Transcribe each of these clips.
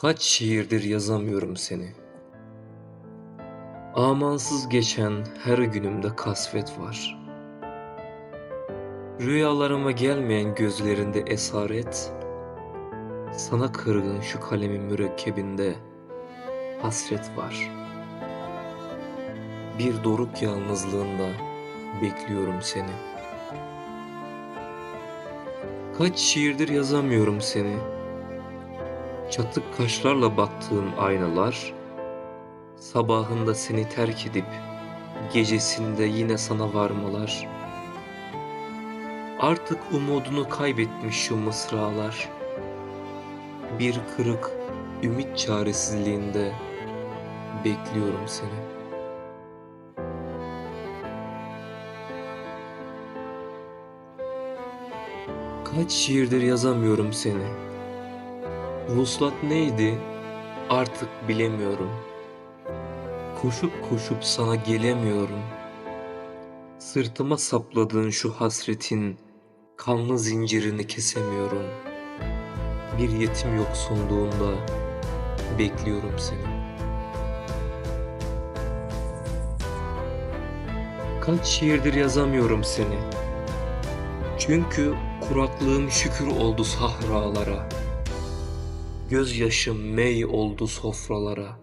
Kaç şiirdir yazamıyorum seni. Amansız geçen her günümde kasvet var. Rüyalarıma gelmeyen gözlerinde esaret, sana kırgın şu kalemin mürekkebinde hasret var. Bir doruk yalnızlığında bekliyorum seni. Kaç şiirdir yazamıyorum seni. Çatık kaşlarla baktığın aynalar, sabahında seni terk edip gecesinde yine sana varmalar. Artık umudunu kaybetmiş şu mısralar. Bir kırık ümit çaresizliğinde bekliyorum seni. Kaç şiirdir yazamıyorum seni. Vuslat neydi artık bilemiyorum. Koşup koşup sana gelemiyorum. Sırtıma sapladığın şu hasretin kanlı zincirini kesemiyorum. Bir yetim yoksunluğunda bekliyorum seni. Kaç şiirdir yazamıyorum seni. Çünkü kuraklığım şükür oldu sahralara. Gözyaşım mey oldu sofralara.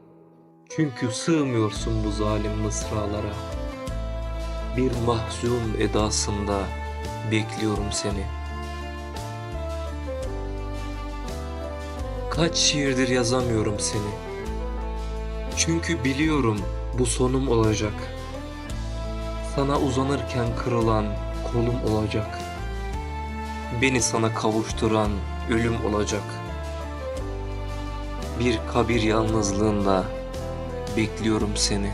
Çünkü sığmıyorsun bu zalim mısralara. Bir mahzun edasında bekliyorum seni. Kaç şiirdir yazamıyorum seni. Çünkü biliyorum bu sonum olacak. Sana uzanırken kırılan kolum olacak. Beni sana kavuşturan ölüm olacak. Bir kabir yalnızlığında bekliyorum seni.